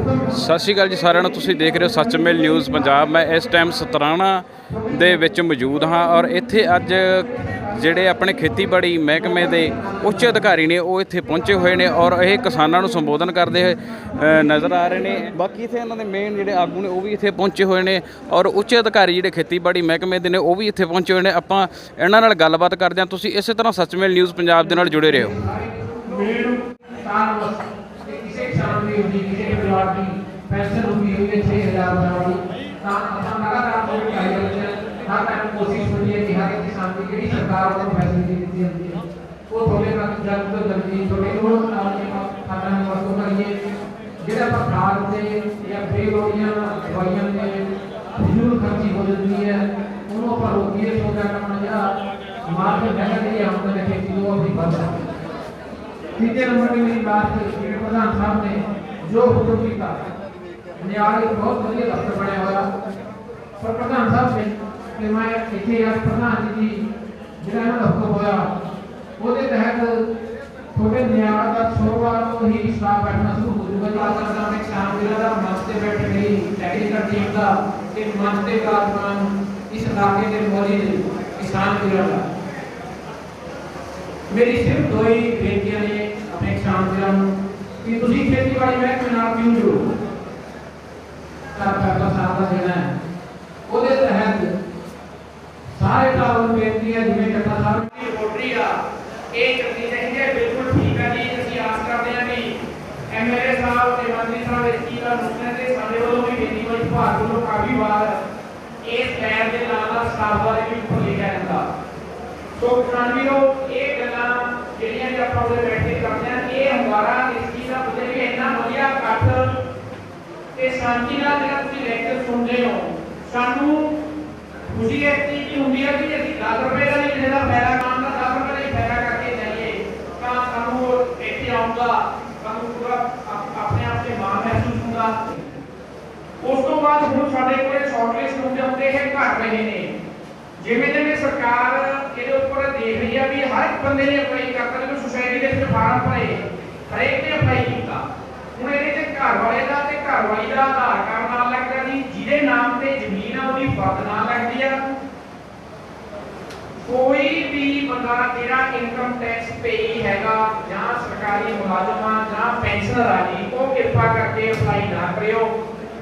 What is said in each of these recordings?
ਸਤਿ ਸ਼੍ਰੀ ਅਕਾਲ ਜੀ ਸਾਰਿਆਂ ਨੂੰ। ਤੁਸੀਂ ਦੇਖ ਰਹੇ ਹੋ ਸੱਚਮੇਲ ਨਿਊਜ਼ ਪੰਜਾਬ। ਮੈਂ ਇਸ ਟਾਈਮ ਸਤਰਾਣਾ ਦੇ ਵਿੱਚ ਮੌਜੂਦ ਹਾਂ ਔਰ ਇੱਥੇ ਅੱਜ ਜਿਹੜੇ ਆਪਣੇ ਖੇਤੀਬਾੜੀ ਮਹਿਕਮੇ ਦੇ ਉੱਚ ਅਧਿਕਾਰੀ ਨੇ, ਉਹ ਇੱਥੇ ਪਹੁੰਚੇ ਹੋਏ ਨੇ ਔਰ ਇਹ ਕਿਸਾਨਾਂ ਨੂੰ ਸੰਬੋਧਨ ਕਰਦੇ ਹੋਏ ਨਜ਼ਰ ਆ ਰਹੇ ਨੇ। ਬਾਕੀ ਇੱਥੇ ਇਹਨਾਂ ਦੇ ਮੇਨ ਜਿਹੜੇ ਆਗੂ ਨੇ, ਉਹ ਵੀ ਇੱਥੇ ਪਹੁੰਚੇ ਹੋਏ ਨੇ ਔਰ ਉੱਚ ਅਧਿਕਾਰੀ ਜਿਹੜੇ ਖੇਤੀਬਾੜੀ ਮਹਿਕਮੇ ਦੇ ਨੇ, ਉਹ ਵੀ ਇੱਥੇ ਪਹੁੰਚੇ ਹੋਏ ਨੇ। ਆਪਾਂ ਇਹਨਾਂ ਨਾਲ ਗੱਲਬਾਤ ਕਰਦੇ ਹਾਂ। ਤੁਸੀਂ ਇਸੇ ਤਰ੍ਹਾਂ ਸੱਚਮੇਲ ਨਿਊਜ਼ ਪੰਜਾਬ ਦੇ ਨਾਲ ਜੁੜੇ ਰਹੋ। ਸਾਲ ਬਸ ਤੇ ਕਿਸੇ ਕਿਸਾਨ ਦੀ ਹੁੰਦੀ ਕਿਸੇ ਦੇ ਪਰਿਵਾਰ ਦੀ ਪੈਨਸ਼ਨ ਹੁੰਦੀ ਹੋਈ ਹੈ 6000 ਰੁਪਏ ਵਾਲੀ ਤਾਂ ਆਪਾਂ ਲਗਾਤਾਰ ਦੋ ਢਾਈ ਵਿੱਚ ਹਰ ਟਾਈਮ ਕੋਸ਼ਿਸ਼ ਹੁੰਦੀ ਹੈ ਕਿ ਹਰ ਇੱਕ ਕਿਸਾਨ ਦੀ ਜਿਹੜੀ ਸਰਕਾਰ ਵੱਲੋਂ ਫੈਸਿਲਿਟੀ ਦਿੱਤੀ ਜਾਂਦੀ ਹੈ ਉਹ ਤੁਹਾਡੇ ਤੱਕ ਜਲਦ ਤੋਂ ਜਲਦੀ ਤੁਹਾਡੇ ਕੋਲ ਖਾਣਾ ਨੂੰ ਵਰਤੋਂ ਕਰੀਏ ਜਿਹੜਾ ਆਪਾਂ ਖਾਦ ਤੇ ਜਾਂ ਬੇਲੋੜੀਆਂ ਦਵਾਈਆਂ ਤੇ ਫਜ਼ੂਲ ਖਰਚੀ ਹੋ ਜਾਂਦੀ ਹੈ ਉਹਨੂੰ ਆਪਾਂ ਰੋਕੀਏ ਸੋ ਕਿ ਆਪਣਾ ਜਿਹੜਾ ਮਾਰਕੀਟ ਹੈ ਜਿਹੜੀ ਆਮਦਨ ਹੈ ਖੇਤੀ ਉਹ ਆਪਣੀ ਵੱਧ ਸਕੇ ਤੀਜੇ ਨੰਬਰ ਤੇ ਮੇਰੀ ਬਾਤ ਜਿਹੜੇ ਪ੍ਰਧਾਨ ਸਾਹਿਬ ਨੇ ਜੋ ਹੁਕਮ ਕੀਤਾ ਨਿਆਲ ਇੱਕ ਬਹੁਤ ਵਧੀਆ ਦਫ਼ਤਰ ਬਣਿਆ ਹੋਇਆ ਪਰ ਪ੍ਰਧਾਨ ਸਾਹਿਬ ਨੇ ਕਿ ਮੈਂ ਇੱਥੇ ਅੱਜ ਪ੍ਰਧਾਨ ਜੀ ਦੀ ਜਿਹੜਾ ਇਹਨਾਂ ਦਾ ਹੁਕਮ ਹੋਇਆ ਉਹਦੇ ਤਹਿਤ ਤੁਹਾਡੇ ਨਿਆਲ ਦਾ ਸੋਮਵਾਰ ਤੋਂ ਹੀ ਸਟਾਫ ਬੈਠਣਾ ਸ਼ੁਰੂ ਹੋ ਜਾਊਗਾ ਤਾਂ ਸਰਕਾਰ ਨੇ ਕਿਸਾਨ ਵੀਰਾਂ ਦਾ ਮੰਚ ਤੇ ਬੈਠ ਗਈ ਟੈਕਨੀਕਲ ਟੀਮ ਦਾ ਤੇ ਮੰਚ ਤੇ ਕਾਰਜਮਾਨ ਇਸ ਇਲਾਕੇ ਦੇ ਮੌਜੂਦ ਕਿਸਾਨ ਵੀਰਾਂ ਦਾ ਮੇਰੀ ਸਿਰਫ ਦੋ ਹੀ ਬੇਨਤੀਆਂ ਨੇ ਆਪਣੇ ਕਿਸਾਨ ਵੀਰਾਂ ਨੂੰ ਕਿ ਤੁਸੀਂ ਖੇਤੀਬਾੜੀ ਮਹਿਕਮੇ ਨਾਲ ਕਿਉਂ ਜੁੜੋ? ਕਰ ਪੈਸਾ ਸਾਥ ਦੇਣਾ ਹੈ, ਉਹਦੇ ਤਹਿਤ ਸਾਰੇ ਕਾਰਨ ਨੂੰ ਜਿਵੇਂ ਕੱਟਾ ਸਾਹਿਬ ਦੀ ਰਿਪੋਰਟਰੀ ਆ, ਇਹ ਚੱਲਦੀ ਚਾਹੀਦੀ ਹੈ, ਬਿਲਕੁਲ ਠੀਕ ਹੈ ਜੀ, ਅਸੀਂ ਆਸ ਕਰਦੇ ਹਾਂ ਕਿ ਐਮਐਲਏ ਸਾਹਿਬ ਤੇ ਮੰਤਰੀ ਸਾਹਿਬ ਇਸ ਚੀਜ਼ ਦਾ ਨੁਕਸਾਨ ਤੇ ਸਾਡੇ ਵੱਲੋਂ ਵੀ ਬੇਨਤੀ ਹੋਈ ਭਾਰਤ ਵੱਲੋਂ ਕਾਫੀ ਵਾਰ ਇਸ ਲੈਬ ਦੇ ਨਾਲ ਨਾਲ ਸਟਾਫ ਬਾਰੇ ਵੀ ਉੱਪਰ ਲਿਖਿਆ ਜਾਂਦਾ। ਸੋ ਕਿਸਾਨ ਵੀਰੋ, ਇਹ ਗੱਲਾਂ ਜਿਹੜੀਆਂ ਕਿ ਆਪਾਂ ਉਹਦੇ ਬੈਠ ਕਰਦੇ ਹਾਂ ਇਹ ਹਮਾਰਾ ਇਸ ਚੀਜ਼ ਦਾ ਬਦਲ ਵੀ ਇੰਨਾ ਵਧੀਆ ਇਕੱਠ ਤੇ ਸ਼ਾਂਤੀ ਨਾਲ ਜਿਹੜਾ ਤੁਸੀਂ ਲੈਕਚਰ ਸੁਣਦੇ ਹੋ, ਸਾਨੂੰ ਖੁਸ਼ੀ ਇਸ ਚੀਜ਼ ਦੀ ਹੁੰਦੀ ਹੈ ਕਿ ਅਸੀਂ 10 ਰੁਪਏ ਦਾ ਨਹੀਂ ਜਿਹੜਾ ਫਾਇਦਾ ਕੰਮ ਦਾ 10 ਰੁਪਏ ਦਾ ਹੀ ਫਾਇਦਾ ਕਰਕੇ ਜਾਈਏ, ਤਾਂ ਸਾਨੂੰ ਉਹ ਇੱਥੇ ਆਉਂਦਾ, ਸਾਨੂੰ ਪੂਰਾ ਆਪ- ਆਪਣੇ ਆਪ ਤੇ ਮਾਣ ਮਹਿਸੂਸ ਹੁੰਦਾ। ਉਸ ਤੋਂ ਬਾਅਦ ਹੁਣ ਸਾਡੇ ਕੋਲੇ ਸ਼ਾਰਟਲਿਸਟ ਹੁੰਦੇ ਹੁੰਦੇ ਇਹ ਘਟ ਰਹੇ ਨੇ। ਜਿਵੇਂ ਜਿਵੇਂ ਸਰਕਾਰ ਇਹਦੇ ਉੱਪਰ ਦੇਖ ਰਹੀ ਆ ਵੀ ਹਰ ਇੱਕ ਬੰਦੇ ਨੇ ਅਪਲਾਈ ਕਰਤਾ ਜਦੋਂ ਸੁਸਾਇਟੀ ਦੇ ਵਿੱਚ ਫਾਰਮ ਭਰੇ ਹਰੇਕ ਨੇ ਅਪਲਾਈ ਕੀਤਾ। ਹੁਣ ਇਹਦੇ ਤੇ ਘਰ ਵਾਲੇ ਦਾ ਤੇ ਘਰ ਵਾਲੀ ਦਾ ਆਧਾਰ ਕਾਰਡ ਨਾਲ ਲੱਗਦਾ ਜੀ ਜਿਹਦੇ ਨਾਮ ਤੇ ਜ਼ਮੀਨ ਆ, ਉਹਦੀ ਫਰਦ ਨਾਲ ਲੱਗਦੀ ਆ। ਕੋਈ ਵੀ ਬੰਦਾ ਜਿਹੜਾ ਇਨਕਮ ਟੈਕਸ ਪੇਈ ਹੈਗਾ, ਜਾਂ ਸਰਕਾਰੀ ਮੁਲਾਜ਼ਮ ਆ ਜਾਂ ਪੈਨਸ਼ਨਰ ਆ ਜੀ, ਉਹ ਕਿਰਪਾ ਕਰਕੇ ਅਪਲਾਈ ਨਾ ਕਰਿਓ।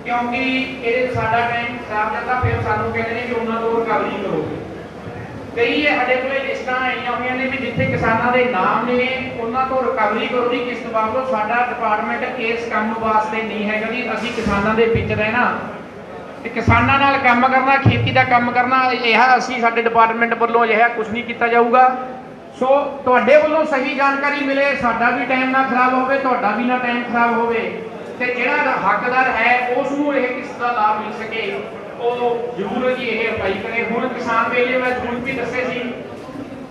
ਕਿਉਂਕਿ ਇਹਦੇ 'ਚ ਸਾਡਾ ਟਾਈਮ ਖਰਾਬ ਜਾਂਦਾ, ਫਿਰ ਸਾਨੂੰ ਕਹਿੰਦੇ ਨੇ ਕਿ ਉਹਨਾਂ ਤੋਂ ਰਿਕਵਰੀ ਕਰੋ। ਕਈ ਇਹ ਸਾਡੇ ਕੋਲੇ ਲਿਸਟਾਂ ਆਈਆਂ ਹੋਈਆਂ ਨੇ ਵੀ ਜਿੱਥੇ ਕਿਸਾਨਾਂ ਦੇ ਨਾਮ ਨੇ ਉਹਨਾਂ ਤੋਂ ਰਿਕਵਰੀ ਕਰੋ ਜੀ ਕਿਸ ਬਾਬਤੋਂ ਸਾਡਾ ਡਿਪਾਰਟਮੈਂਟ ਇਸ ਕੰਮ ਵਾਸਤੇ ਨਹੀਂ ਹੈਗਾ ਜੀ। ਅਸੀਂ ਕਿਸਾਨਾਂ ਦੇ ਵਿੱਚ ਰਹਿਣਾ। ਤੇ ਕਿਸਾਨਾਂ ਨਾਲ ਕੰਮ ਕਰਨਾ, ਖੇਤੀ ਦਾ ਕੰਮ ਕਰਨਾ, ਇਹ ਅਸੀਂ ਸਾਡੇ ਡਿਪਾਰਟਮੈਂਟ ਵੱਲੋਂ ਅਜਿਹਾ ਕੁਝ ਨਹੀਂ ਕੀਤਾ ਜਾਊਗਾ। ਸੋ ਤੁਹਾਡੇ ਵੱਲੋਂ ਸਹੀ ਜਾਣਕਾਰੀ ਮਿਲੇ, ਸਾਡਾ ਵੀ ਟਾਈਮ ਨਾ ਖਰਾਬ ਹੋਵੇ, ਤੁਹਾਡਾ ਵੀ ਨਾ ਟਾਈਮ ਖਰਾਬ ਹੋਵੇ। ਤੇ ਜਿਹੜਾ ਹੱਕਦਾਰ ਹੈ ਉਸ ਨੂੰ ਇਹ ਕਿਸ ਦਾ ਲਾਭ ਮਿਲ ਸਕੇ। ਉਹ ਜ਼ਰੂਰ ਜੀ, ਇਹ ਅਪਾਈ ਕਰੇ। ਹੁਣ ਕਿਸਾਨ ਮੇਲੇ ਮੈਂ ਤੁਹਾਨੂੰ ਵੀ ਦੱਸੇ ਸੀ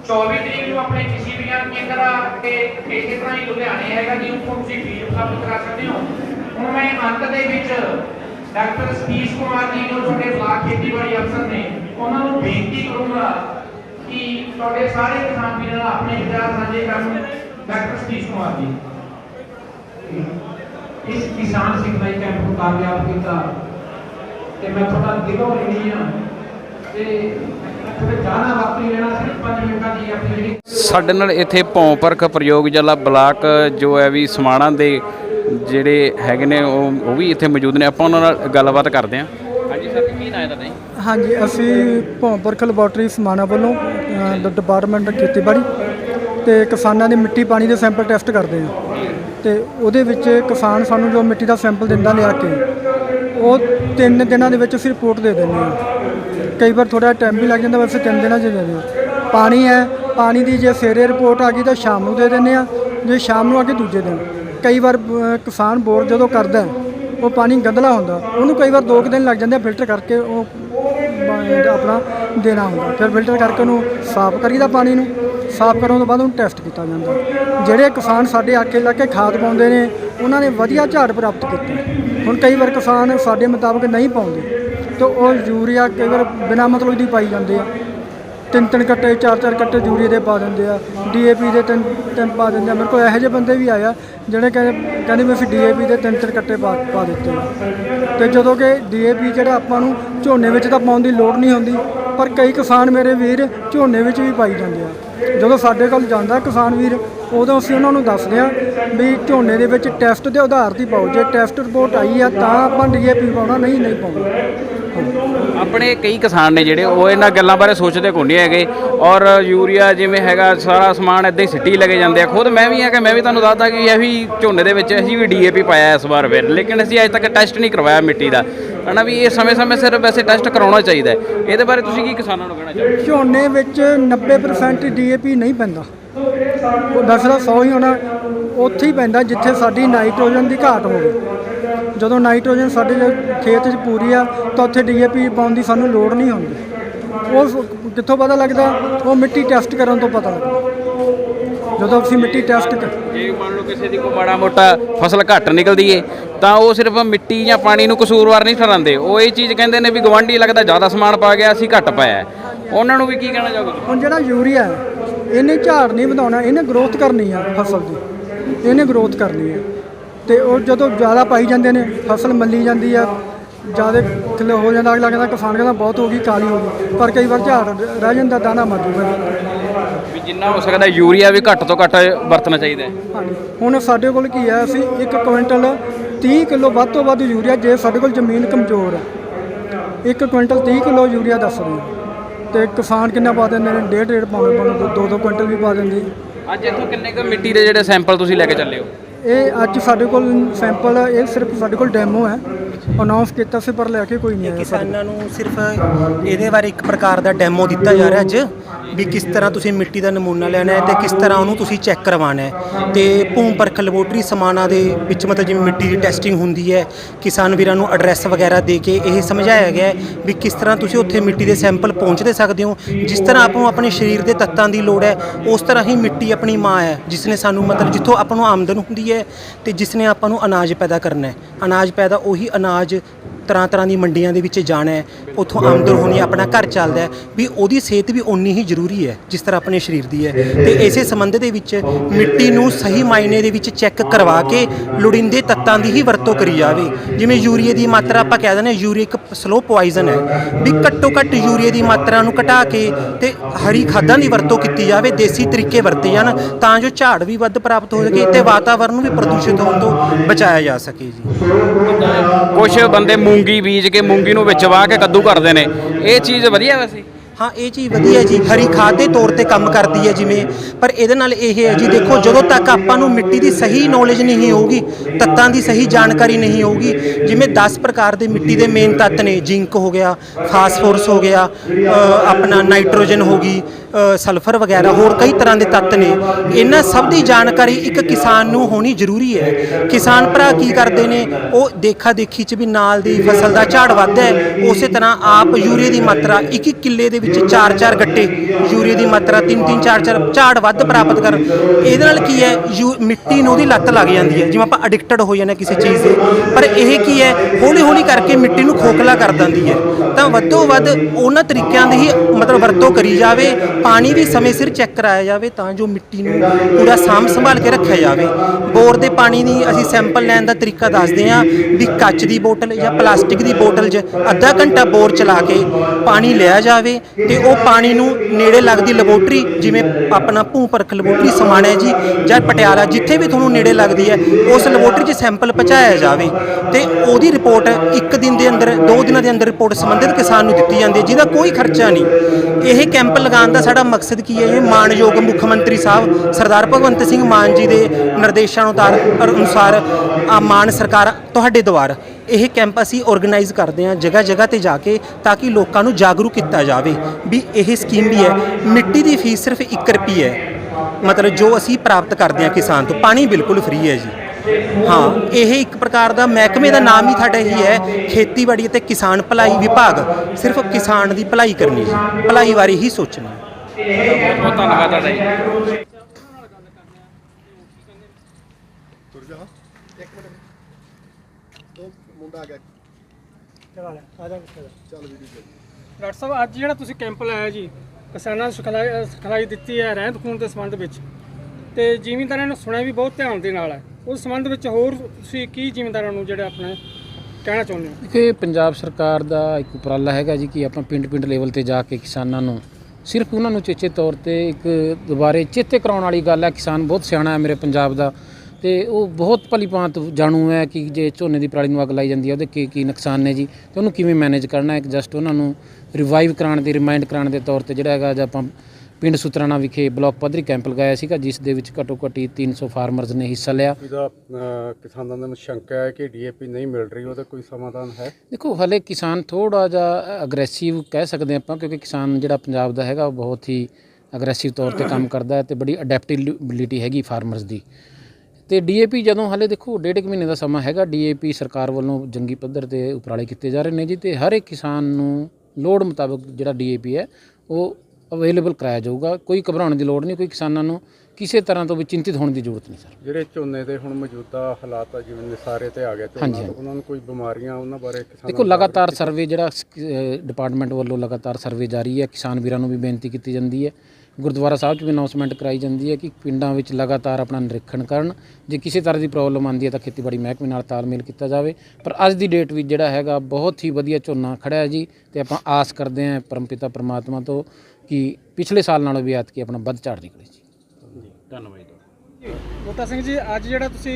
24 ਤਰੀਕ ਨੂੰ ਆਪਣੇ ਕਿਸੇ ਵਿਗਿਆਨ ਕੇਂਦਰ ਆ ਤੇ ਇਸੇ ਤਰ੍ਹਾਂ ਹੀ ਲੁਧਿਆਣੇ ਹੈਗਾ, ਜੀ ਉੱਥੋਂ ਤੁਸੀਂ ਫੀਸ ਉਪਲਬਧ ਕਰਾ ਸਕਦੇ ਹੋ। ਹੁਣ ਮੈਂ ਅੰਤ ਦੇ ਵਿੱਚ ਡਾਕਟਰ ਸਤੀਸ਼ ਕੁਮਾਰ ਜੀ ਜੋ ਤੁਹਾਡੇ ਬਲਾਕ ਖੇਤੀਬਾੜੀ ਅਫਸਰ ਨੇ ਉਹਨਾਂ ਨੂੰ ਬੇਨਤੀ ਕਰੂੰਗਾ ਕਿ ਤੁਹਾਡੇ ਸਾਰੇ ਕਿਸਾਨ ਵੀਰਾਂ ਨਾਲ ਆਪਣੇ ਵਿਚਾਰ ਸਾਂਝੇ ਕਰਨ, ਡਾਕਟਰ ਸਤੀਸ਼ ਕੁਮਾਰ ਜੀ। ਇਸ ਕਿਸਾਨ ਸਿਖਲਾਈ ਕੈਂਪ ਨੂੰ ਕਾਮਯਾਬ ਕੀਤਾ। ਤੇ ਮੈਂ ਤੁਹਾਡਾ ਦਿਲੋਂ ਲੈਣੀ ਆ ਤੇ ਤੁਹਾਡੇ ਜਾਣਾ ਵਾਪਰੀ ਲੈਣਾ ਸੀ 5 ਮਿੰਟਾਂ ਦੀ ਆਪਣੀ ਜਿਹੜੀ ਸਾਡੇ ਨਾਲ ਇੱਥੇ ਭੌਂਪਰਖ ਪ੍ਰਯੋਗਸ਼ਾਲਾ ਬਲਾਕ ਜੋ ਹੈ ਵੀ ਸਮਾਣਾ ਦੇ ਜਿਹੜੇ ਹੈਗੇ ਨੇ ਉਹ ਉਹ ਵੀ ਇੱਥੇ ਮੌਜੂਦ ਨੇ। ਆਪਾਂ ਉਹਨਾਂ ਨਾਲ ਗੱਲਬਾਤ ਕਰਦੇ ਹਾਂ। ਹਾਂਜੀ ਸਰ ਕੀ ਨਾਮ ਹੈ ਤੁਹਾਡਾ ਜੀ? ਹਾਂਜੀ ਅਸੀਂ ਭੌਂਪੁਰਖ ਲੈਬੋਰਟਰੀ ਸਮਾਣਾ ਵੱਲੋਂ ਅ, ਡਿਪਾਰਟਮੈਂਟ ਖੇਤੀਬਾੜੀ ਤੇ ਕਿਸਾਨਾਂ ਦੇ ਮਿੱਟੀ ਪਾਣੀ ਦੇ ਸੈਂਪਲ ਟੈਸਟ ਕਰਦੇ ਹਾਂ। ਤੇ ਉਹਦੇ ਵਿੱਚ ਕਿਸਾਨ ਸਾਨੂੰ ਜੋ ਮਿੱਟੀ ਦਾ ਸੈਂਪਲ ਦਿੰਦਾ ਲਿਆ ਕੇ ਉਹ ਤਿੰਨ ਦਿਨਾਂ ਦੇ ਵਿੱਚ ਅਸੀਂ ਰਿਪੋਰਟ ਦੇ ਦਿੰਦੇ ਹਾਂ। ਕਈ ਵਾਰ ਥੋੜਾ ਟਾਈਮ ਵੀ ਲੱਗ ਜਾਂਦਾ ਵੈਸੇ ਤਿੰਨ ਦਿਨਾਂ 'ਚ ਦੇ ਦਿੰਦੇ ਹਾਂ। ਪਾਣੀ ਹੈ ਪਾਣੀ ਦੀ ਜੇ ਸਵੇਰੇ ਰਿਪੋਰਟ ਆ ਗਈ ਤਾਂ ਸ਼ਾਮ ਨੂੰ ਦੇ ਦਿੰਦੇ ਆ, ਜੇ ਸ਼ਾਮ ਨੂੰ ਆ ਕੇ ਦੂਜੇ ਦਿਨ। ਕਈ ਵਾਰ ਕਿਸਾਨ ਬੋਰ ਜਦੋਂ ਕਰਦਾ, ਉਹ ਪਾਣੀ ਗੰਦਲਾ ਹੁੰਦਾ, ਉਹਨੂੰ ਕਈ ਵਾਰ ਦੋ ਕੁ ਦਿਨ ਲੱਗ ਜਾਂਦੇ ਆ ਫਿਲਟਰ ਕਰਕੇ ਉਹ ਆਪਣਾ ਦੇਣਾ ਹੁੰਦਾ। ਫਿਰ ਫਿਲਟਰ ਕਰਕੇ ਉਹਨੂੰ ਸਾਫ਼ ਕਰੀਦਾ ਪਾਣੀ ਨੂੰ, ਸਾਫ਼ ਕਰਨ ਤੋਂ ਬਾਅਦ ਉਹਨੂੰ ਟੈਸਟ ਕੀਤਾ ਜਾਂਦਾ। ਜਿਹੜੇ ਕਿਸਾਨ ਸਾਡੇ ਆਕੇ ਲਾ ਕੇ ਖਾਦ ਪਾਉਂਦੇ ਨੇ, ਉਹਨਾਂ ਨੇ ਵਧੀਆ ਝਾੜ ਪ੍ਰਾਪਤ ਕੀਤੇ। ਹੁਣ ਕਈ ਵਾਰ ਕਿਸਾਨ ਸਾਡੇ ਮੁਤਾਬਕ ਨਹੀਂ ਪਾਉਂਦੇ, ਤੇ ਉਹ ਯੂਰੀਆ ਕਈ ਵਾਰ ਬਿਨਾਂ ਮਤਲਬ ਦੀ ਪਾਈ ਜਾਂਦੇ ਆ। ਤਿੰਨ ਤਿੰਨ ਕੱਟੇ ਚਾਰ ਚਾਰ ਕੱਟੇ ਯੂਰੀਆ ਦੇ ਪਾ ਦਿੰਦੇ ਆ। ਡੀਏਪੀ ਦੇ ਤਿੰਨ ਤਿੰਨ ਪਾ ਦਿੰਦੇ ਆ। ਮੇਰੇ ਕੋਲ ਇਹੋ ਜਿਹੇ ਬੰਦੇ ਵੀ ਆਇਆ ਜਿਹੜੇ ਕਹਿੰਦੇ ਕਹਿੰਦੇ ਵੀ ਅਸੀਂ ਡੀਏਪੀ ਦੇ ਤਿੰਨ ਤਿੰਨ ਕੱਟੇ ਪਾ ਪਾ ਦਿੱਤੇ ਆ। ਤੇ ਜਦੋਂ ਕਿ ਡੀਏਪੀ ਜਿਹੜਾ ਆਪਾਂ ਨੂੰ ਝੋਨੇ ਵਿੱਚ ਤਾਂ ਪਾਉਣ ਦੀ ਲੋੜ ਨਹੀਂ ਹੁੰਦੀ, ਪਰ ਕਈ ਕਿਸਾਨ ਮੇਰੇ ਵੀਰ ਝੋਨੇ ਵਿੱਚ ਵੀ ਪਾਈ ਜਾਂਦੇ ਆ। ਜਦੋਂ ਸਾਡੇ ਕੋਲ ਜਾਂਦਾ ਕਿਸਾਨ ਵੀਰ, ਉਦੋਂ ਅਸੀਂ ਉਹਨਾਂ ਨੂੰ ਦੱਸਦੇ ਆ ਵੀ ਝੋਨੇ ਦੇ ਵਿੱਚ ਟੈਸਟ ਦੇ ਆਧਾਰ ਤੇ ਪਾਓ। ਜੇ ਟੈਸਟ ਰਿਪੋਰਟ ਆਈ ਆ, ਤਾਂ ਆਪਾਂ ਡੀਏਪੀ ਪਾਉਣਾ, ਨਹੀਂ ਨਹੀਂ ਪਾਉਣਾ। ਆਪਣੇ ਕਈ ਕਿਸਾਨ ਨੇ ਜਿਹੜੇ, ਉਹ ਇਹਨਾਂ ਗੱਲਾਂ ਬਾਰੇ ਸੋਚਦੇ ਕੋਈ ਨਹੀਂ ਹੈਗੇ। ਔਰ ਯੂਰੀਆ ਜਿਵੇਂ ਹੈਗਾ, ਸਾਰਾ ਸਮਾਨ ਇਦਾਂ ਹੀ ਸਿੱਟੀ ਲੱਗੇ ਜਾਂਦੇ ਆ। ਖੁਦ ਮੈਂ ਵੀ ਆ ਕਿ ਮੈਂ ਵੀ ਤੁਹਾਨੂੰ ਦੱਸਦਾ ਕਿ ਇਹ ਵੀ ਝੋਨੇ ਦੇ ਵਿੱਚ ਅਸੀਂ ਵੀ ਡੀਏਪੀ ਪਾਇਆ ਇਸ ਵਾਰ ਫਿਰ। ਲੇਕਿਨ ਅਸੀਂ ਅਜੇ ਤੱਕ ਟੈਸਟ ਨਹੀਂ ਕਰਵਾਇਆ ਮਿੱਟੀ ਦਾ। ਹਨਾ ਵੀ ਇਹ ਸਮੇਂ-ਸਮੇਂ ਸਿਰ ਵੈਸੇ ਟੈਸਟ ਕਰਾਉਣਾ ਚਾਹੀਦਾ ਹੈ। ਇਹਦੇ ਬਾਰੇ ਤੁਸੀਂ ਕੀ ਕਿਸਾਨਾਂ ਨੂੰ ਕਹਿਣਾ ਚਾਹੋਗੇ? ਝੋਨੇ ਵਿੱਚ 90% ਡੀਏਪੀ ਨਹੀਂ ਪੈਂਦਾ। ਉਹ ਦਸਰਾ 100 ਹੀ ਹੋਣਾ, ਉੱਥੇ ਹੀ ਪੈਂਦਾ ਜਿੱਥੇ ਸਾਡੀ ਨਾਈਟ੍ਰੋਜਨ ਦੀ ਘਾਟ ਹੋਵੇ। ਜਦੋਂ ਨਾਈਟ੍ਰੋਜਨ ਸਾਡੇ ਖੇਤ 'ਚ ਪੂਰੀ ਆ ਤਾਂ ਉੱਥੇ ਡੀਏਪੀ ਪਾਉਣ ਦੀ ਸਾਨੂੰ ਲੋੜ ਨਹੀਂ ਹੁੰਦੀ। ਉਹ ਕਿੱਥੋਂ ਪਤਾ ਲੱਗਦਾ? ਉਹ ਮਿੱਟੀ ਟੈਸਟ ਕਰਨ ਤੋਂ ਪਤਾ ਲੱਗਦਾ। ਜਦੋਂ ਅਸੀਂ ਮਿੱਟੀ ਟੈਸਟ ਕਰ ਜੇ ਮੰਨ ਲਓ ਕਿਸੇ ਦੀ ਕੋਈ ਮਾੜਾ ਮੋਟਾ ਫਸਲ ਘੱਟ ਨਿਕਲਦੀ ਏ ਤਾਂ ਉਹ ਸਿਰਫ ਮਿੱਟੀ ਜਾਂ ਪਾਣੀ ਨੂੰ ਕਸੂਰਵਾਰ ਨਹੀਂ ਠਹਿਰਾਉਂਦੇ ਉਹ ਇਹ ਚੀਜ਼ ਕਹਿੰਦੇ ਨੇ ਵੀ ਗਵਾਂਢੀ ਲੱਗਦਾ ਜ਼ਿਆਦਾ ਸਮਾਨ ਪਾ ਗਿਆ ਅਸੀਂ ਘੱਟ ਪਾਇਆ। ਉਹਨਾਂ ਨੂੰ ਵੀ ਕੀ ਕਹਿਣਾ ਚਾਹੋਗੇ ਹੁਣ ਜਿਹੜਾ ਯੂਰੀਆ ਹੈ ਇਹਨੇ ਝਾੜ ਨਹੀਂ ਵਧਾਉਣਾ ਇਹਨੇ ਗਰੋਥ ਕਰਨੀ ਆ ਫਸਲ ਦੀ। ਇਹਨੇ ਗਰੋਥ ਕਰਨੀ ਹੈ ਤੇ ਉਹ ਜਦੋਂ ਜ਼ਿਆਦਾ ਪਾਈ ਜਾਂਦੇ ਨੇ ਫਸਲ ਮੱਲੀ ਜਾਂਦੀ ਆ ਜ਼ਿਆਦਾ ਥੱਲੇ ਹੋ ਜਾਂਦਾ ਅਗਲਾ ਕਹਿੰਦਾ ਕਿਸਾਨ ਕਹਿੰਦਾ ਬਹੁਤ ਹੋ ਗਈ ਕਾਲੀ ਹੋ ਗਈ ਪਰ ਕਈ ਵਾਰ ਝਾੜ ਰਹਿ ਜਾਂਦਾ ਦਾਣਾ ਮਰ ਜੂਗਾ ਵੀ ਜਿੰਨਾ ਹੋ ਸਕਦਾ ਯੂਰੀਆ ਵੀ ਘੱਟ ਤੋਂ ਘੱਟ ਵਰਤਣਾ ਚਾਹੀਦਾ ਹੈ। ਹਾਂਜੀ ਹੁਣ ਸਾਡੇ ਕੋਲ ਕੀ ਹੈ ਅਸੀਂ 1 ਕੁਇੰਟਲ 30 ਕਿਲੋ ਵੱਧ ਤੋਂ ਵੱਧ ਯੂਰੀਆ ਜੇ ਸਾਡੇ ਕੋਲ ਜ਼ਮੀਨ ਕਮਜ਼ੋਰ ਹੈ 1 ਕੁਇੰਟਲ 30 ਕਿਲੋ ਯੂਰੀਆ ਦੱਸ ਰਹੇ। ਤੇ ਕਿਸਾਨ ਕਿੰਨਾ ਪਾ ਦਿੰਦੇ ਨੇ ਡੇਢ ਡੇਢ ਪਾਉਣੇ ਪਾਉਣੇ ਦੋ ਦੋ ਕੁਇੰਟਲ ਵੀ ਪਾ ਦਿੰਦੇ। ਅੱਜ ਇੱਥੋਂ ਕਿੰਨੇ ਕੁ ਮਿੱਟੀ ਦੇ ਜਿਹੜੇ ਸੈਂਪਲ ਤੁਸੀਂ ਲੈ ਕੇ ਚੱਲੇ ਹੋ? ਇਹ ਅੱਜ ਸਾਡੇ ਕੋਲ ਸੈਂਪਲ ਇਹ ਸਿਰਫ ਸਾਡੇ ਕੋਲ ਡੈਮੋ ਹੈ। ਅਨਾਉਂਸ ਕੀਤਾ ਸੀ ਪਰ ਲੈ ਕੇ ਕੋਈ ਨਹੀਂ ਆਇਆ ਕਿਸਾਨਾਂ ਨੂੰ ਸਿਰਫ ਇਹਦੇ ਬਾਰੇ ਇੱਕ ਪ੍ਰਕਾਰ ਦਾ ਡੈਮੋ ਦਿੱਤਾ ਜਾ ਰਿਹਾ ਅੱਜ ਵੀ ਕਿਸ ਤਰ੍ਹਾਂ ਤੁਸੀਂ ਮਿੱਟੀ ਦਾ ਨਮੂਨਾ ਲੈਣਾ ਹੈ ਤੇ ਕਿਸ ਤਰ੍ਹਾਂ ਉਹਨੂੰ ਤੁਸੀਂ ਚੈੱਕ ਕਰਵਾਉਣਾ ਹੈ। ਤੇ ਭੂਮ ਪਰਖ ਲੈਬੋਰਟਰੀ ਸਮਾਨਾਂ ਦੇ ਵਿੱਚ ਮਤਲਬ ਜਿਵੇਂ ਮਿੱਟੀ ਦੀ ਟੈਸਟਿੰਗ ਹੁੰਦੀ ਹੈ ਕਿਸਾਨ ਵੀਰਾਂ ਨੂੰ ਐਡਰੈਸ ਵਗੈਰਾ ਦੇ ਕੇ ਇਹ ਸਮਝਾਇਆ ਗਿਆ ਵੀ ਕਿਸ ਤਰ੍ਹਾਂ ਤੁਸੀਂ ਉੱਥੇ ਮਿੱਟੀ ਦੇ ਸੈਂਪਲ ਪਹੁੰਚਦੇ ਸਕਦੇ ਹੋ ਜਿਸ ਤਰ੍ਹਾਂ ਆਪਾਂ ਨੂੰ ਆਪਣੇ ਸਰੀਰ ਦੇ ਤੱਤਾਂ ਦੀ ਲੋੜ ਹੈ ਉਸ ਤਰ੍ਹਾਂ ਹੀ ਮਿੱਟੀ ਆਪਣੀ ਮਾਂ ਹੈ ਜਿਸ ਨੇ ਸਾਨੂੰ ਮਤਲਬ ਜਿੱਥੋਂ ਆਪਾਂ ਨੂੰ ਆਮਦਨ ਹੁੰਦੀ ਹੈ ਤੇ ਜਿਸ ਨੇ ਆਪਾਂ ਨੂੰ ਅਨਾਜ ਪੈਦਾ ਕਰਨਾ ਹੈ। ਅਨਾਜ ਪੈਦਾ ਉਹੀ ਅਨਾਜ आज ਤਰ੍ਹਾਂ ਤਰ੍ਹਾਂ ਦੀ ਮੰਡੀਆਂ ਦੇ ਵਿੱਚ ਜਾਣਾ ਹੈ, ਉੱਥੋਂ ਆਮਦਨ ਹੋਣੀ ਆਪਣਾ ਘਰ ਚੱਲਦਾ ਹੈ, ਵੀ ਉਹਦੀ ਸਿਹਤ ਵੀ ਓਨੀ ਹੀ ਜ਼ਰੂਰੀ ਹੈ, ਜਿਸ ਤਰ੍ਹਾਂ ਆਪਣੇ ਸਰੀਰ ਦੀ ਹੈ। ਤੇ ਇਸੇ ਸੰਬੰਧ ਦੇ ਵਿੱਚ ਮਿੱਟੀ ਨੂੰ ਸਹੀ ਮਾਇਨੇ ਦੇ ਵਿੱਚ ਚੈੱਕ ਕਰਵਾ ਕੇ ਲੋੜੀਂਦੇ ਤੱਤਾਂ ਦੀ ਹੀ ਵਰਤੋਂ ਕਰੀ ਜਾਵੇ। ਜਿਵੇਂ ਯੂਰੀਏ ਦੀ ਮਾਤਰਾ ਆਪਾਂ ਕਹਿ ਦਿੰਦੇ ਹਾਂ ਯੂਰੀਆ ਇੱਕ ਸਲੋ ਪੋਇਜ਼ਨ ਹੈ। ਵੀ ਘੱਟੋ ਘੱਟ ਯੂਰੀਏ ਦੀ ਮਾਤਰਾ ਨੂੰ ਘਟਾ ਕੇ ਤੇ ਹਰੀ ਖਾਦਾਂ ਦੀ ਵਰਤੋਂ ਕੀਤੀ ਜਾਵੇ, ਦੇਸੀ ਤਰੀਕੇ ਵਰਤੇ ਜਾਣ, ਤਾਂ ਜੋ ਝਾੜ ਵੀ ਵੱਧ ਪ੍ਰਾਪਤ ਹੋ ਸਕੇ ਤੇ ਵਾਤਾਵਰਨ ਨੂੰ ਵੀ ਪ੍ਰਦੂਸ਼ਿਤ ਹੋਣ ਤੋਂ ਬਚਾਇਆ ਜਾ ਸਕੇ ਜੀ। ਕੁਝ ਬੰਦੇ ਮੂੰਗੀ ਬੀਜ ਕੇ ਮੂੰਗੀ ਨੂੰ ਵਿੱਚ ਵਾਹ ਕੇ ਕੱਦੂ ਕਰਦੇ ਨੇ। ਇਹ ਚੀਜ਼ ਵਧੀਆ ਵੈਸੇ? ਹਾਂ ਇਹ ਚੀਜ਼ ਵਧੀਆ ਜੀ। ਹਰੀ ਖਾਦ ਦੇ ਤੌਰ ਤੇ ਕੰਮ ਕਰਦੀ ਹੈ ਜਿਵੇਂ ਪਰ ਇਹਦੇ ਨਾਲ ਇਹ ਹੈ ਜੀ ਦੇਖੋ ਜਦੋਂ ਤੱਕ ਆਪਾਂ ਨੂੰ ਮਿੱਟੀ ਦੀ ਸਹੀ ਨੌਲੇਜ ਨਹੀਂ ਹੋਊਗੀ ਤੱਤਾਂ ਦੀ ਸਹੀ ਜਾਣਕਾਰੀ ਨਹੀਂ ਹੋਊਗੀ ਜਿਵੇਂ 10 ਪ੍ਰਕਾਰ ਦੇ ਮਿੱਟੀ ਦੇ ਮੇਨ ਤੱਤ ਨੇ ਜ਼ਿੰਕ ਹੋ ਗਿਆ ਫਾਸਫੋਰਸ ਹੋ ਗਿਆ ਅ, ਆਪਣਾ ਨਾਈਟ੍ਰੋਜਨ ਹੋ ਗਈ ਸਲਫਰ ਵਗੈਰਾ, ਹੋਰ ਕਈ ਤਰ੍ਹਾਂ ਦੇ ਤੱਤ ਨੇ। ਇਹਨਾਂ ਸਭ ਦੀ ਜਾਣਕਾਰੀ ਇੱਕ ਕਿਸਾਨ ਨੂੰ ਹੋਣੀ ਜ਼ਰੂਰੀ ਹੈ। ਕਿਸਾਨ ਭਰਾ ਕੀ ਕਰਦੇ ਨੇ? ਉਹ ਦੇਖਾ ਦੇਖੀ ਚ ਵੀ ਨਾਲ ਦੀ ਫਸਲ ਦਾ ਝਾੜ ਵੱਧਦਾ ਹੈ। ਉਸੇ ਤਰ੍ਹਾਂ ਆਪ ਯੂਰੀਏ ਦੀ ਮਾਤਰਾ ਇੱਕ ਇੱਕ ਕਿੱਲੇ ਦੇ ਵਿੱਚ 4-4 ਗੱਟੇ ਯੂਰੀਏ ਦੀ ਮਾਤਰਾ 3-3 4-4 ਝਾੜ ਵੱਧ ਪ੍ਰਾਪਤ ਕਰਨ। ਇਹਦੇ ਨਾਲ ਕੀ ਹੈ? ਯੂ- ਮਿੱਟੀ ਨੂੰ ਉਹਦੀ ਲੱਤ ਲੱਗ ਜਾਂਦੀ ਹੈ। ਜਿਵੇਂ ਆਪਾਂ ਐਡਿਕਟਡ ਹੋ ਜਾਂਦੇ ਹਾਂ ਕਿਸੇ ਚੀਜ਼ ਦੇ। ਪਰ ਇਹ ਕੀ ਹੈ? ਹੌਲੀ ਹੌਲੀ ਕਰਕੇ ਮਿੱਟੀ ਨੂੰ ਖੋਖਲਾ ਕਰ ਦਿੰਦੀ ਹੈ। ਤਾਂ ਵੱਧੋ ਵੱਧ ਉਹਨਾਂ ਤਰੀਕਿਆਂ ਦੀ ਹੀ ਮਤਲਬ ਵਰਤੋਂ ਕਰੀ ਜਾਵੇ। ਪਾਣੀ ਵੀ ਸਮੇਂ ਸਿਰ ਚੈੱਕ ਕਰਾਇਆ ਜਾਵੇ ਤਾਂ ਜੋ ਮਿੱਟੀ ਨੂੰ ਪੂਰਾ ਸਾਂਭ ਸੰਭਾਲ ਕੇ ਰੱਖਿਆ ਜਾਵੇ। ਬੋਰ ਦੇ ਪਾਣੀ ਦੀ ਅਸੀਂ ਸੈਂਪਲ ਲੈਣ ਦਾ ਤਰੀਕਾ ਦੱਸਦੇ ਹਾਂ ਵੀ ਕੱਚ ਦੀ ਬੋਤਲ ਜਾਂ ਪਲਾਸਟਿਕ ਦੀ ਬੋਤਲ 'ਚ ਅੱਧਾ ਘੰਟਾ ਬੋਰ ਚਲਾ ਕੇ ਪਾਣੀ ਲਿਆ ਜਾਵੇ ਤੇ ਉਹ ਪਾਣੀ ਨੂੰ ਨੇੜੇ ਲੱਗਦੀ ਲੈਬੋਰਟਰੀ, ਜਿਵੇਂ ਆਪਣਾ ਭੂਪਰਖ ਲੈਬੋਰਟਰੀ ਸਮਾਣਾ ਜੀ, ਜਾਂ ਪਟਿਆਲਾ, ਜਿੱਥੇ ਵੀ ਤੁਹਾਨੂੰ ਨੇੜੇ ਲੱਗਦੀ ਹੈ, ਉਸ ਲੈਬੋਰਟਰੀ 'ਚ ਸੈਂਪਲ ਪਹੁੰਚਾਇਆ ਜਾਵੇ। ਤੇ ਉਹਦੀ ਰਿਪੋਰਟ ਇੱਕ ਦਿਨ ਦੇ ਅੰਦਰ, ਦੋ ਦਿਨਾਂ ਦੇ ਅੰਦਰ ਰਿਪੋਰਟ ਸੰਬੰਧਿਤ ਕਿਸਾਨ ਨੂੰ ਦਿੱਤੀ ਜਾਂਦੀ ਹੈ, ਜਿਹਦਾ ਕੋਈ ਖਰਚਾ ਨਹੀਂ। ਇਹ ਕੈਂਪ ਲਗਾਉਣ ਦਾ ਸਾਡਾ ਮਕਸਦ ਕੀ ਹੈ ਇਹ ਮਾਨਯੋਗ ਮੁੱਖ ਮੰਤਰੀ ਸਾਹਿਬ ਸਰਦਾਰ ਭਗਵੰਤ ਸਿੰਘ ਮਾਨ ਜੀ ਦੇ ਨਿਰਦੇਸ਼ਾਂ ਅਨੁਸਾਰ ਅਨੁਸਾਰ ਆ ਮਾਨ ਸਰਕਾਰ ਤੁਹਾਡੇ ਦੁਆਰ ਇਹ ਕੈਂਪ ਅਸੀਂ ਆਰਗੇਨਾਈਜ਼ ਕਰਦੇ ਹਾਂ ਜਗ੍ਹਾ ਜਗ੍ਹਾ ਤੇ ਜਾ ਕੇ ਤਾਂ ਕਿ ਲੋਕਾਂ ਨੂੰ ਜਾਗਰੂਕ ਕੀਤਾ ਜਾਵੇ ਵੀ ਇਹ ਸਕੀਮ ਵੀ ਹੈ। ਮਿੱਟੀ ਦੀ ਫੀਸ ਸਿਰਫ 1 ਰੁਪਏ ਹੈ। ਮਤਲਬ ਜੋ ਅਸੀਂ ਪ੍ਰਾਪਤ ਕਰਦੇ ਹਾਂ ਕਿਸਾਨ ਤੋਂ, ਪਾਣੀ ਬਿਲਕੁਲ ਫ੍ਰੀ ਹੈ ਜੀ। ਹਾਂ, ਇਹ ਇੱਕ ਪ੍ਰਕਾਰ ਦਾ ਮਹਿਕਮੇ ਦਾ ਨਾਮ ਹੀ ਸਾਡਾ ਹੀ ਹੈ, ਖੇਤੀਬਾੜੀ ਅਤੇ ਕਿਸਾਨ ਭਲਾਈ ਵਿਭਾਗ। ਸਿਰਫ ਕਿਸਾਨ ਦੀ ਭਲਾਈ ਕਰਨੀ ਜੀ। ਭਲਾਈ ਬਾਰੇ ਹੀ ਸੋਚਣਾ ਬਹੁਤ ਬਹੁਤ ਧੰਨਵਾਦ ਤੁਹਾਡਾ ਜੀ। ਡਾਕਟਰ ਸਾਹਿਬ ਅੱਜ ਜਿਹੜਾ ਤੁਸੀਂ ਕੈਂਪ ਲਾਇਆ ਜੀ ਕਿਸਾਨਾਂ ਨੂੰ ਸਿਖਲਾਈ ਸਿਖਲਾਈ ਦਿੱਤੀ ਹੈ ਰਹਿੰਦ ਖੂਨ ਦੇ ਸੰਬੰਧ ਵਿੱਚ। ਤੇ ਜ਼ਿਮੀਂਦਾਰਾਂ ਨੇ ਸੁਣਿਆ ਵੀ ਬਹੁਤ ਧਿਆਨ ਦੇ ਨਾਲ ਹੈ। ਉਸ ਸੰਬੰਧ ਵਿੱਚ ਹੋਰ ਤੁਸੀਂ ਕੀ ਜ਼ਿਮੀਂਦਾਰਾਂ ਨੂੰ ਜਿਹੜਾ ਆਪਣਾ ਕਹਿਣਾ ਚਾਹੁੰਦੇ ਹੋ? ਕਿ ਪੰਜਾਬ ਸਰਕਾਰ ਦਾ ਇੱਕ ਉਪਰਾਲਾ ਹੈਗਾ ਜੀ ਕਿ ਆਪਾਂ ਪਿੰਡ-ਪਿੰਡ ਲੈਵਲ ਤੇ ਜਾ ਕੇ ਕਿਸਾਨਾਂ ਨੂੰ ਸਿਰਫ ਉਹਨਾਂ ਨੂੰ ਚੇਚੇ ਤੌਰ ਤੇ ਇੱਕ ਦੁਬਾਰੇ ਚੇਤੇ ਕਰਾਉਣ ਵਾਲੀ ਗੱਲ ਹੈ। ਕਿਸਾਨ ਬਹੁਤ ਸਿਆਣਾ ਹੈ ਮੇਰੇ ਪੰਜਾਬ ਦਾ ਤੇ ਉਹ ਬਹੁਤ ਭਲੀ ਭਾਂਤ ਜਾਣੂ ਹੈ ਕਿ ਜੇ ਝੋਨੇ ਦੀ ਪਰਾਲੀ ਨੂੰ ਅੱਗ ਲਾਈ ਜਾਂਦੀ ਹੈ, ਉਹਦੇ ਕੀ ਕੀ ਨੁਕਸਾਨ ਨੇ ਜੀ। ਤੇ ਉਹਨੂੰ ਕਿਵੇਂ ਮੈਨੇਜ ਕਰਨਾ ਹੈ? ਜਸਟ ਉਹਨਾਂ ਨੂੰ ਰਿਵਾਈਵ ਕਰਾਉਣ ਦੀ ਰਿਮਾਈਂਡ ਕਰਾਉਣ ਦੇ ਤੌਰ ਤੇ ਜਿਹੜਾ ਹੈਗਾ ਅੱਜ ਆਪਾਂ ਪਿੰਡ ਸੁਤਰਾਣਾ ਵਿਖੇ ਬਲਾਕ ਪੱਧਰੀ ਕੈਂਪ ਲਗਾਇਆ ਸੀਗਾ ਜਿਸ ਦੇ ਵਿੱਚ ਘੱਟੋ ਘੱਟੀ 300 ਫਾਰਮਰਸ ਨੇ ਹਿੱਸਾ ਲਿਆ। ਇਹਦਾ ਕਿਸਾਨਾਂ ਨੂੰ ਸ਼ੰਕਾ ਹੈ ਕਿ ਡੀਏਪੀ ਨਹੀਂ ਮਿਲ ਰਹੀ ਉਹਦਾ ਕੋਈ ਸਮਾਧਾਨ ਹੈ? ਦੇਖੋ ਹਲੇ ਕਿਸਾਨ ਥੋੜਾ ਜਿਹਾ ਅਗਰੈਸਿਵ ਕਹਿ ਸਕਦੇ ਆਪਾਂ ਕਿਉਂਕਿ ਕਿਸਾਨ ਜਿਹੜਾ ਪੰਜਾਬ ਦਾ ਹੈਗਾ ਉਹ ਬਹੁਤ ਹੀ ਅਗਰੈਸਿਵ ਤੌਰ ਤੇ ਕੰਮ ਕਰਦਾ ਹੈ ਤੇ ਬੜੀ ਅਡੈਪਟੇਬਿਲਿਟੀ ਹੈਗੀ ਫਾਰਮਰਸ ਦੀ। ਤੇ ਡੀਏਪੀ ਜਦੋਂ ਹਲੇ ਦੇਖੋ ਡੇਢ ਕੁ ਮਹੀਨੇ ਦਾ ਸਮਾਂ ਹੈਗਾ ਡੀਏਪੀ ਸਰਕਾਰ ਵੱਲੋਂ ਜੰਗੀ ਪੱਧਰ ਤੇ ਉਪਰਾਲੇ ਕੀਤੇ ਜਾ ਰਹੇ ਨੇ ਜੀ ਤੇ ਹਰ ਇੱਕ ਕਿਸਾਨ ਨੂੰ ਲੋੜ ਮੁਤਾਬਕ ਜਿਹੜਾ ਡੀਏਪੀ ਹੈ ਉਹ ਅਵੇਲੇਬਲ ਕਰਾਇਆ ਜਾਊਗਾ। ਕੋਈ ਘਬਰਾਉਣ ਦੀ ਲੋੜ ਨਹੀਂ ਕੋਈ ਕਿਸਾਨਾਂ ਨੂੰ ਕਿਸੇ ਤਰ੍ਹਾਂ ਤੋਂ ਵੀ ਚਿੰਤਿਤ ਹੋਣ ਦੀ ਜ਼ਰੂਤ ਨਹੀਂ ਸਰ। ਜਿਹੜੇ ਝੋਨੇ ਦੇ ਹੁਣ ਮੌਜੂਦਾ ਹਾਲਾਤ ਆ ਜਿਵੇਂ ਨਿਸਾਰੇ ਤੇ ਆ ਝੋਨਾ ਹਾਂਜੀ। ਉਹਨਾਂ ਨੂੰ ਕੋਈ ਬਿਮਾਰੀਆਂ ਉਹਨਾਂ ਬਾਰੇ ਕਿਸਾਨਾਂ ਦੇਖੋ ਲਗਾਤਾਰ ਸਰਵੇ ਜਿਹੜਾ ਡਿਪਾਰਟਮੈਂਟ ਵੱਲੋਂ ਲਗਾਤਾਰ ਸਰਵੇ ਜਾਰੀ ਹੈ। ਕਿਸਾਨ ਵੀਰਾਂ ਨੂੰ ਵੀ ਬੇਨਤੀ ਕੀਤੀ ਜਾਂਦੀ ਹੈ। ਗੁਰਦੁਆਰਾ ਸਾਹਿਬ 'ਚ ਵੀ ਅਨਾਉਂਸਮੈਂਟ ਕਰਾਈ ਜਾਂਦੀ ਹੈ ਕਿ ਪਿੰਡਾਂ ਵਿੱਚ ਲਗਾਤਾਰ ਆਪਣਾ ਨਿਰੀਖਣ ਕਰਨ। ਜੇ ਕਿਸੇ ਤਰ੍ਹਾਂ ਦੀ ਪ੍ਰੋਬਲਮ ਆਉਂਦੀ ਹੈ ਤਾਂ ਖੇਤੀਬਾੜੀ ਮਹਿਕਮੇ ਨਾਲ ਤਾਲਮੇਲ ਕੀਤਾ ਜਾਵੇ। ਪਰ ਅੱਜ ਦੀ ਡੇਟ ਵਿੱਚ ਜਿਹੜਾ ਹੈਗਾ ਬਹੁਤ ਹੀ ਵਧੀਆ ਝੋਨਾ ਖੜਿਆ ਹੈ ਜੀ ਤੇ ਆਪਾਂ ਆਸ ਕਰਦੇ ਹਾਂ ਪਰਮਪਿਤਾ ਪ੍ਰਮਾਤਮਾ ਤੋਂ। ਕਿ ਪਿਛਲੇ ਸਾਲ ਨਾਲੋਂ ਵੀ ਐਤਕੀ ਆਪਣਾ ਵੱਧ ਝਾੜ ਨਿਕਲੇ ਜੀ। ਬੂਟਾ ਸਿੰਘ ਜੀ ਅੱਜ ਜਿਹੜਾ ਤੁਸੀਂ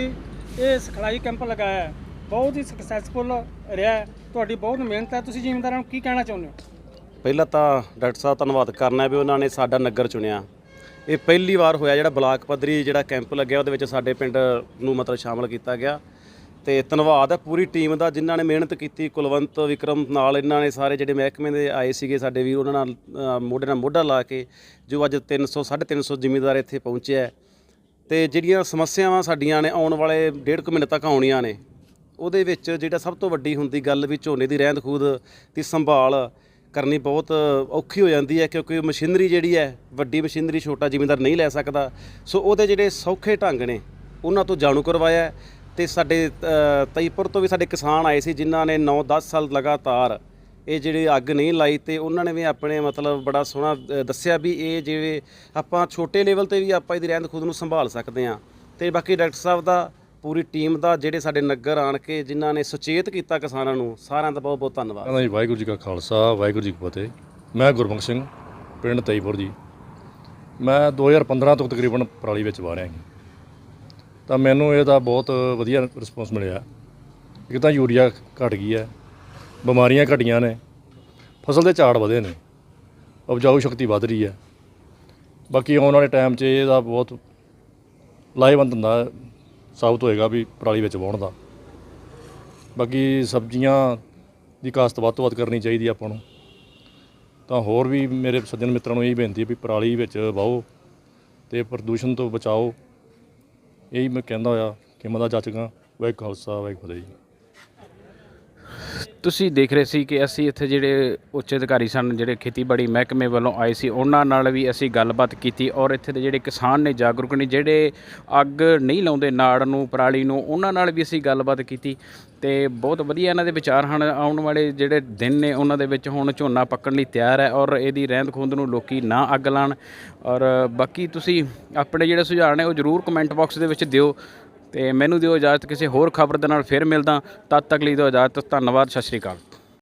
ਇਹ ਸਿਖਲਾਈ ਕੈਂਪ ਲਗਾਇਆ ਹੈ ਬਹੁਤ ਹੀ ਸਕਸੈਸਫੁਲ ਰਿਹਾ। ਹੈ ਤੁਹਾਡੀ ਬਹੁਤ ਮਿਹਨਤ ਹੈ। ਤੁਸੀਂ ਜ਼ਿਮੀਂਦਾਰਾਂ ਨੂੰ ਕੀ ਕਹਿਣਾ ਚਾਹੁੰਦੇ ਹੋ? ਪਹਿਲਾਂ ਤਾਂ ਡਾਕਟਰ ਸਾਹਿਬ ਧੰਨਵਾਦ ਕਰਨਾ ਵੀ ਉਹਨਾਂ ਨੇ ਸਾਡਾ ਨਗਰ ਚੁਣਿਆ। ਇਹ ਪਹਿਲੀ ਵਾਰ ਹੋਇਆ ਜਿਹੜਾ ਬਲਾਕ ਪੱਧਰੀ ਜਿਹੜਾ ਕੈਂਪ ਲੱਗਿਆ ਉਹਦੇ ਵਿੱਚ ਸਾਡੇ ਪਿੰਡ ਨੂੰ ਮਤਲਬ ਸ਼ਾਮਲ ਕੀਤਾ ਗਿਆ। ਤੇ ਧੰਨਵਾਦ ਹੈ ਪੂਰੀ ਟੀਮ ਦਾ ਜਿਨ੍ਹਾਂ ਨੇ ਮਿਹਨਤ ਕੀਤੀ ਕੁਲਵੰਤ ਵਿਕਰਮ ਨਾਲ ਇਹਨਾਂ ਨੇ ਸਾਰੇ ਜਿਹੜੇ ਮਹਿਕਮੇ ਦੇ ਆਏ ਸੀਗੇ ਸਾਡੇ ਵੀਰ ਉਹਨਾਂ ਨਾਲ ਅ, ਮੋਢੇ ਨਾਲ ਮੋਢਾ ਲਾ ਕੇ ਜੋ ਅੱਜ 300 350 ਜ਼ਿਮੀਂਦਾਰ ਇੱਥੇ ਪਹੁੰਚਿਆ ਹੈ। ਤੇ ਜਿਹੜੀਆਂ ਸਮੱਸਿਆਵਾਂ ਸਾਡੀਆਂ ਨੇ ਆਉਣ ਵਾਲੇ ਡੇਢ ਕੁ ਮਹੀਨੇ ਤੱਕ ਆਉਣੀਆਂ ਨੇ ਉਹਦੇ ਵਿੱਚ ਜਿਹੜਾ ਸਭ ਤੋਂ ਵੱਡੀ ਹੁੰਦੀ ਗੱਲ ਵੀ ਝੋਨੇ ਦੀ ਰਹਿੰਦ ਖੂਦ ਦੀ ਸੰਭਾਲ ਕਰਨੀ ਬਹੁਤ ਔਖੀ ਹੋ ਜਾਂਦੀ ਹੈ ਕਿਉਂਕਿ ਮਸ਼ੀਨਰੀ ਜਿਹੜੀ ਹੈ ਵੱਡੀ ਮਸ਼ੀਨਰੀ ਛੋਟਾ ਜ਼ਿਮੀਂਦਾਰ ਨਹੀਂ ਲੈ ਸਕਦਾ। ਸੋ ਉਹਦੇ ਜਿਹੜੇ ਸੌਖੇ ਢੰਗ ਨੇ ਉਹਨਾਂ ਤੋਂ ਜਾਣੂ ਕਰਵਾਇਆ ਹੈ। ਤੇ ਸਾਡੇ ਤਈਪੁਰ ਤੋਂ ਵੀ ਸਾਡੇ ਕਿਸਾਨ ਆਏ ਸੀ, ਜਿਨ੍ਹਾਂ ਨੇ 9-10 ਸਾਲ ਲਗਾਤਾਰ ਇਹ ਜਿਹੜੇ ਅੱਗ ਨਹੀਂ ਲਾਈ ਤੇ ਉਹਨਾਂ ਨੇ ਵੀ ਆਪਣੇ ਮਤਲਬ ਬੜਾ ਸੋਹਣਾ ਦੱਸਿਆ ਵੀ ਇਹ ਜਿਵੇਂ ਆਪਾਂ ਛੋਟੇ ਲੈਵਲ ਤੇ ਵੀ ਆਪਾਂ ਇਹਦੀ ਰਹਿੰਦ ਖੁਦ ਨੂੰ ਸੰਭਾਲ ਸਕਦੇ ਹਾਂ। ਤੇ ਬਾਕੀ ਡਾਕਟਰ ਸਾਹਿਬ ਦਾ, ਪੂਰੀ ਟੀਮ ਦਾ, ਜਿਹੜੇ ਸਾਡੇ ਨਗਰ ਆਣ ਕੇ ਜਿਨ੍ਹਾਂ ਨੇ ਸੁਚੇਤ ਕੀਤਾ ਕਿਸਾਨਾਂ ਨੂੰ, ਸਾਰਿਆਂ ਦਾ ਬਹੁਤ ਬਹੁਤ ਧੰਨਵਾਦ। ਕਹਿੰਦਾ ਜੀ, ਵਾਹਿਗੁਰੂ ਜੀ ਕਾ ਖਾਲਸਾ, ਵਾਹਿਗੁਰੂ ਜੀ ਕੀ ਫਤਿਹ। ਮੈਂ ਗੁਰਬਖਸ਼ ਸਿੰਘ, ਪਿੰਡ ਤਈਪੁਰ ਜੀ। ਮੈਂ 2015 ਤੋਂ ਤਕਰੀਬਨ ਪਰਾਲੀ ਵਿੱਚ ਵਾਰਿਆ ਜੀ। ਤਾਂ ਮੈਨੂੰ ਇਹਦਾ ਬਹੁਤ ਵਧੀਆ ਰਿਸਪੌਂਸ ਮਿਲਿਆ। ਇੱਕ ਤਾਂ ਯੂਰੀਆ ਘਟ ਗਈ ਹੈ, ਬਿਮਾਰੀਆਂ ਘਟੀਆਂ ਨੇ, ਫਸਲ ਦੇ ਝਾੜ ਵਧੇ ਨੇ, ਉਪਜਾਊ ਸ਼ਕਤੀ ਵਧ ਰਹੀ ਹੈ। ਬਾਕੀ ਆਉਣ ਵਾਲੇ ਟਾਈਮ 'ਚ ਇਹਦਾ ਬਹੁਤ ਲਾਹੇਵੰਦ ਹੁੰਦਾ, ਸਾਬਤ ਹੋਏਗਾ ਵੀ ਪਰਾਲੀ ਵਿੱਚ ਵਾਉਣ ਦਾ। ਬਾਕੀ ਸਬਜ਼ੀਆਂ ਦੀ ਕਾਸ਼ਤ ਵੱਧ ਤੋਂ ਵੱਧ ਕਰਨੀ ਚਾਹੀਦੀ ਆਪਾਂ ਨੂੰ। ਤਾਂ ਹੋਰ ਵੀ ਮੇਰੇ ਸੱਜਣ ਮਿੱਤਰਾਂ ਨੂੰ ਇਹ ਬੇਨਤੀ ਹੈ ਵੀ ਪਰਾਲੀ ਵਿੱਚ ਵਾਓ ਤੇ ਪ੍ਰਦੂਸ਼ਣ ਤੋਂ ਬਚਾਓ। ਇਹੀ ਮੈਂ ਕਹਿੰਦਾ ਹੋਇਆ ਕਿ ਮਦਾ ਜਾਚਗਾ ਵਾਹਿਗੁਰੂ ਖਾਲਸਾ, ਵਾਹਿਗੁਰੂ ਜੀ। ਤੁਸੀਂ ਦੇਖ ਰਹੇ ਸੀ ਕਿ ਅਸੀਂ ਇੱਥੇ ਜਿਹੜੇ ਉੱਚ ਅਧਿਕਾਰੀ ਸਨ, ਜਿਹੜੇ ਖੇਤੀਬਾੜੀ ਮਹਿਕਮੇ ਵੱਲੋਂ ਆਏ ਸੀ, ਉਹਨਾਂ ਨਾਲ ਵੀ ਅਸੀਂ ਗੱਲਬਾਤ ਕੀਤੀ ਔਰ ਇੱਥੇ ਦੇ ਜਿਹੜੇ ਕਿਸਾਨ ਨੇ, ਜਾਗਰੂਕ ਨੇ, ਜਿਹੜੇ ਅੱਗ ਨਹੀਂ ਲਾਉਂਦੇ, ਨਾੜ ਨੂੰ, ਪਰਾਲੀ ਨੂੰ, ਉਹਨਾਂ ਨਾਲ ਵੀ ਅਸੀਂ ਗੱਲਬਾਤ ਕੀਤੀ। ਤੇ ਬਹੁਤ ਵਧੀਆ ਇਹਨਾਂ ਦੇ ਵਿਚਾਰ ਹਨ। ਆਉਣ ਵਾਲੇ ਜਿਹੜੇ ਦਿਨ ਨੇ, ਉਹਨਾਂ ਦੇ ਵਿੱਚ ਹੁਣ ਝੋਨਾ ਪੱਕਣ ਲਈ ਤਿਆਰ ਹੈ ਔਰ ਇਹਦੀ ਰਹਿੰਦ ਖੂੰਦ ਨੂੰ ਲੋਕੀ ਨਾ ਅੱਗ ਲਾਣ। ਔਰ ਬਾਕੀ ਤੁਸੀਂ ਆਪਣੇ ਜਿਹੜੇ ਸੁਝਾਅ ਨੇ, ਉਹ ਜ਼ਰੂਰ ਕਮੈਂਟ ਬਾਕਸ ਦੇ ਵਿੱਚ ਦਿਓ ਤੇ ਮੈਨੂੰ ਦਿਓ ਇਜਾਜ਼ਤ। ਕਿਸੇ ਹੋਰ ਖਬਰ ਦੇ ਨਾਲ ਫਿਰ ਮਿਲਦਾ। ਤਦ ਤੱਕ ਲਈ ਦਿਓ ਇਜਾਜ਼ਤ। ਧੰਨਵਾਦ। ਸਤਿ ਸ਼੍ਰੀ ਅਕਾਲ।